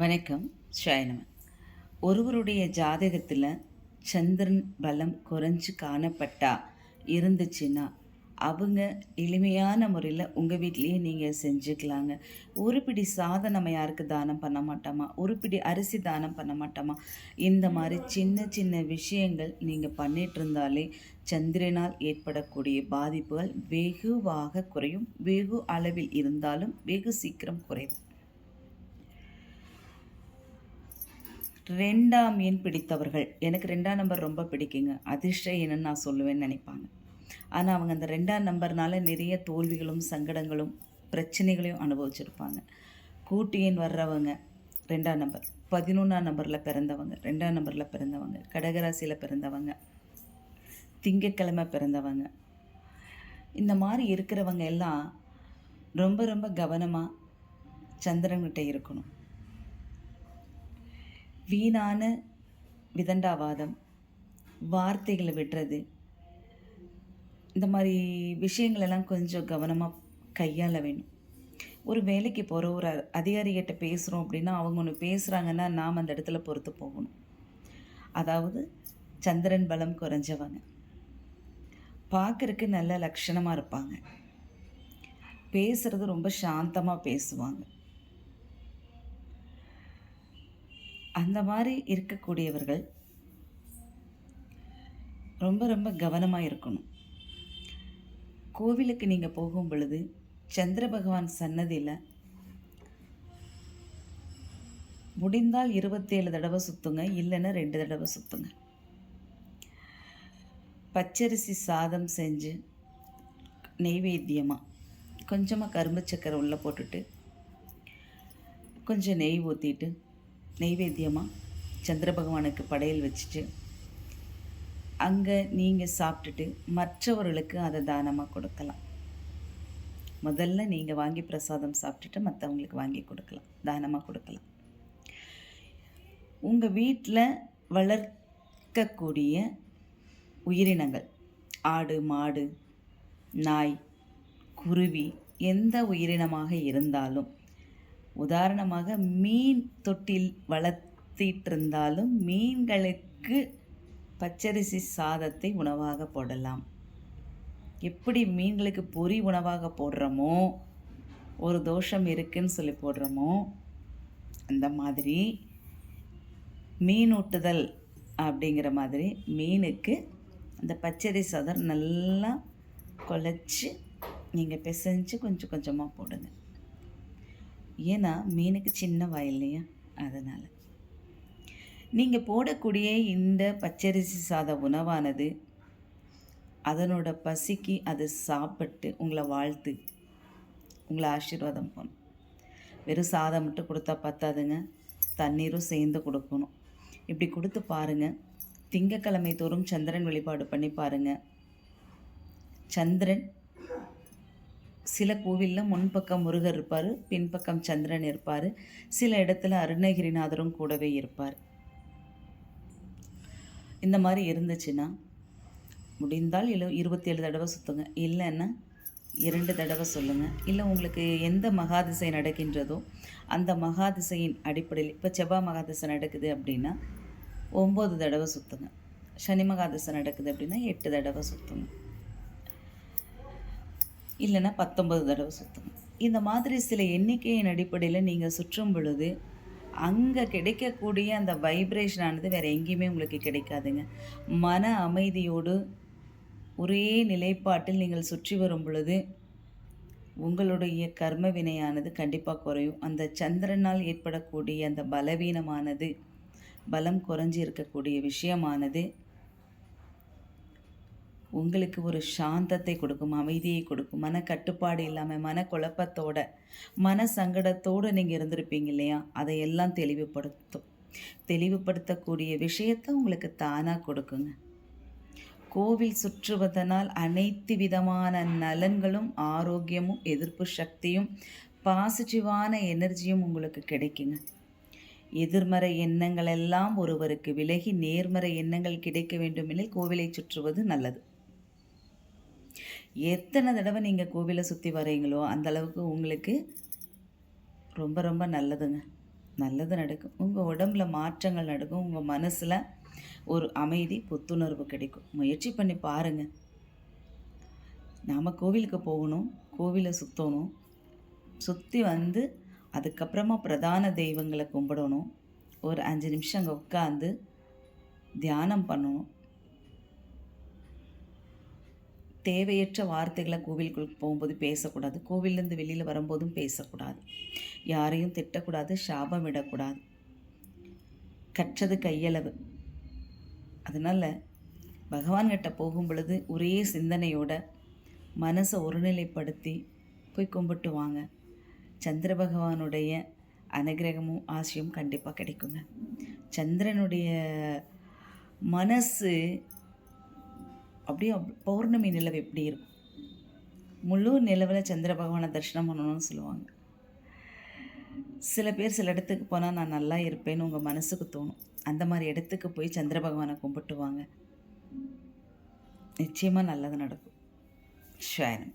வணக்கம் ஷயனவன் ஒருவருடைய ஜாதகத்தில் சந்திரன் பலம் குறைஞ்சு காணப்பட்டா இருந்துச்சுன்னா அவங்க எளிமையான முறையில் உங்கள் வீட்லேயே நீங்கள் செஞ்சுக்கலாங்க. ஒரு பிடி சாதம் நம்ம யாருக்கு தானம் பண்ண மாட்டோமா? ஒரு பிடி அரிசி தானம் பண்ண மாட்டோமா? இந்த மாதிரி சின்ன சின்ன விஷயங்கள் நீங்கள் பண்ணிட்டு இருந்தாலே சந்திரனால் ஏற்படக்கூடிய பாதிப்புகள் வெகுவாக குறையும். வெகு அளவில் இருந்தாலும் வெகு சீக்கிரம் குறையும். ரெண்டாம் எண் பிடித்தவர்கள். எனக்கு ரெண்டாம் நம்பர் ரொம்ப பிடிக்குங்க. அதிர்ஷ்ட எண்ணுன்னு நான் சொல்லுவேன்னு நினைப்பாங்க. ஆனால் அவங்க அந்த ரெண்டாம் நம்பர்னால நிறைய தோல்விகளும் சங்கடங்களும் பிரச்சனைகளையும் அனுபவிச்சிருப்பாங்க. கூட்டு எண் வர்றவங்க ரெண்டாம் நம்பர் பதினொன்றாம் நம்பரில் பிறந்தவங்க ரெண்டாம் நம்பரில் பிறந்தவங்க. கடகராசியில் பிறந்தவங்க. திங்கக்கிழமை பிறந்தவங்க. இந்த மாதிரி இருக்கிறவங்க எல்லாம் ரொம்ப ரொம்ப கவனமாக சந்திரன்கிட்ட இருக்கணும். வீணான விதண்டாவாதம் வார்த்தைகளை விடுறது இந்த மாதிரி விஷயங்களெல்லாம் கொஞ்சம் கவனமாக கையாள வேணும் ஒரு வேலைக்கு போகிற ஒரு அதிகாரிகிட்ட பேசுகிறோம் அப்படின்னா அவங்க ஒன்று பேசுகிறாங்கன்னா நாம் அந்த இடத்துல பொறுத்து போகணும். அதாவது சந்திரன் பலம் குறைஞ்சவங்க. பார்க்குறக்கு நல்ல லட்சணமாக இருப்பாங்க. பேசுகிறது ரொம்ப சாந்தமாக பேசுவாங்க. அந்த மாதிரி இருக்கக்கூடியவர்கள் ரொம்ப ரொம்ப கவனமாக இருக்கணும். கோவிலுக்கு நீங்கள் போகும் பொழுது சந்திர பகவான் சன்னதியில் முடிந்தால் இருபத்தேழு தடவை சுற்றுங்க இல்லைன்னா ரெண்டு தடவை சுற்றுங்க பச்சரிசி சாதம் செஞ்சு நெய்வேத்தியமாக கொஞ்சமாக கரும்பு சக்கரை உள்ளே போட்டுட்டு கொஞ்சம் நெய் ஊற்றிட்டு நெய்வேத்தியமாக சந்திர பகவானுக்கு படையல் வச்சுட்டு அங்கே நீங்கள் சாப்பிட்டுட்டு மற்றவர்களுக்கு அதை தானமாக கொடுக்கலாம். முதல்ல நீங்கள் வாங்கி பிரசாதம் சாப்பிட்டுட்டு மற்றவங்களுக்கு வாங்கி கொடுக்கலாம். தானமாக கொடுக்கலாம். உங்கள் வீட்டில் வளர்க்கக்கூடிய உயிரினங்கள் ஆடு மாடு நாய் குருவி எந்த உயிரினமாக இருந்தாலும் உதாரணமாக மீன் தொட்டில் வளர்த்திட்டு இருந்தாலும் மீன்களுக்கு பச்சரிசி சாதத்தை உணவாக போடலாம். எப்படி மீன்களுக்கு பொறி உணவாக போடுறோமோ ஒரு தோஷம் இருக்குன்னு சொல்லி போடுறோமோ அந்த மாதிரி மீன் ஊட்டுதல் அப்படிங்கிற மாதிரி மீனுக்கு அந்த பச்சரி சாதம் நல்லா குழச்சி நீங்கள் பிசைஞ்சு கொஞ்சம் கொஞ்சமாக போடுங்க. ஏன்னா மீனுக்கு சின்ன வாய் இல்லையா? அதனால். நீங்கள் போடக்கூடிய இந்த பச்சரிசி சாத உணவானது அதனோட பசிக்கு அது சாப்பிட்டு உங்களை வாழ்த்து. உங்களை ஆசீர்வாதம் பண்ணும். வெறும் சாதம் மட்டும் கொடுத்தா பத்தாதுங்க. தண்ணீரும் சேர்ந்து கொடுக்கணும். இப்படி கொடுத்து பாருங்கள் திங்கக்கிழமை தோறும் சந்திரன் வழிபாடு பண்ணி பாருங்கள் சந்திரன் சில கோவிலில் முன்பக்கம் முருகர் இருப்பார் பின்பக்கம் சந்திரன் இருப்பார் சில இடத்துல அருணகிரிநாதரும் கூடவே இருப்பார். இந்த மாதிரி இருந்துச்சுன்னா முடிந்தால் இல்லை இருபத்தேழு தடவை சுற்றுங்க இல்லைன்னா இரண்டு தடவை சொல்லுங்கள் இல்லை உங்களுக்கு எந்த மகாதிசை நடக்கின்றதோ அந்த மகாதிசையின் அடிப்படையில் இப்போ செவ்வாய் மகாதிசை நடக்குது அப்படின்னா ஒம்பது தடவை சுற்றுங்க சனி மகாதிசை நடக்குது அப்படின்னா எட்டு தடவை சுற்றுங்க இல்லைன்னா பத்தொன்பது தடவை சுற்றணும் இந்த மாதிரி சில எண்ணிக்கையின் அடிப்படையில் நீங்கள் சுற்றும் பொழுது அங்கே கிடைக்கக்கூடிய அந்த வைப்ரேஷனானது வேறு எங்கேயுமே உங்களுக்கு கிடைக்காதுங்க. மன அமைதியோடு ஒரே நிலைப்பாட்டில் நீங்கள் சுற்றி வரும் பொழுது உங்களுடைய கர்ம வினையானது கண்டிப்பாக குறையும். அந்த சந்திரனால் ஏற்படக்கூடிய அந்த பலவீனமானது பலம் குறைஞ்சி இருக்கக்கூடிய விஷயமானது உங்களுக்கு ஒரு சாந்தத்தை கொடுக்கும் அமைதியை கொடுக்கும் மன கட்டுப்பாடு இல்லாமல் மன குழப்பத்தோட மன சங்கடத்தோடு நீங்கள் இருந்திருப்பீங்க இல்லையா? அதையெல்லாம் தெளிவுபடுத்தும். தெளிவுபடுத்தக்கூடிய விஷயத்தை உங்களுக்கு தானாக கொடுக்குங்க. கோவில் சுற்றுவதனால் அனைத்து விதமான நலன்களும் ஆரோக்கியமும் எதிர்ப்பு சக்தியும் பாசிட்டிவான எனர்ஜியும் உங்களுக்கு கிடைக்குங்க. எதிர்மறை எண்ணங்கள் எல்லாம் ஒருவருக்கு விலகி நேர்மறை எண்ணங்கள் கிடைக்க வேண்டுமெனில் கோவிலை சுற்றுவது நல்லது. எத்தனை தடவை நீங்கள் கோவிலை சுற்றி வரீங்களோ அந்தளவுக்கு உங்களுக்கு ரொம்ப ரொம்ப நல்லதுங்க. நல்லது நடக்கும். உங்கள் உடம்புல மாற்றங்கள் நடக்கும். உங்கள் மனசில் ஒரு அமைதி புத்துணர்வு கிடைக்கும். முயற்சி பண்ணி பாருங்கள் நாம் கோவிலுக்கு போகணும் கோவிலை சுற்றணும் சுற்றி வந்து அதுக்கப்புறமா பிரதான தெய்வங்களை கும்பிடணும். ஒரு அஞ்சு நிமிஷம் அங்கே உட்காந்து தியானம் பண்ணணும். தேவையற்ற வார்த்தைகளை கோவிலுக்குள் போகும்போது பேசக்கூடாது. கோவிலேருந்து வெளியில் வரும்போதும் பேசக்கூடாது. யாரையும் திட்டக்கூடாது சாபம் விடக்கூடாது கற்றது கையளவு. அதனால் பகவான்கிட்ட போகும் பொழுது ஒரே சிந்தனையோட மனசை ஒருநிலைப்படுத்தி போய் கும்பிட்டு வாங்க. சந்திர பகவானுடைய அனுகிரகமும் ஆசையும் கண்டிப்பாக கிடைக்குங்க. சந்திரனுடைய மனசு அப்படியே அப்- பௌர்ணமி நிலவு எப்படி இருக்கும்? முழு நிலவில் சந்திர பகவானை தரிசனம் பண்ணணும்னு சொல்லுவாங்க. சில பேர் சில இடத்துக்கு போனால் நான் நல்லா இருப்பேன்னு உங்கள் மனசுக்கு தோணும். அந்த மாதிரி இடத்துக்கு போய் சந்திர பகவானை கும்பிட்டுவாங்க. நிச்சயமாக நல்லது நடக்கும். ஷாயனம்.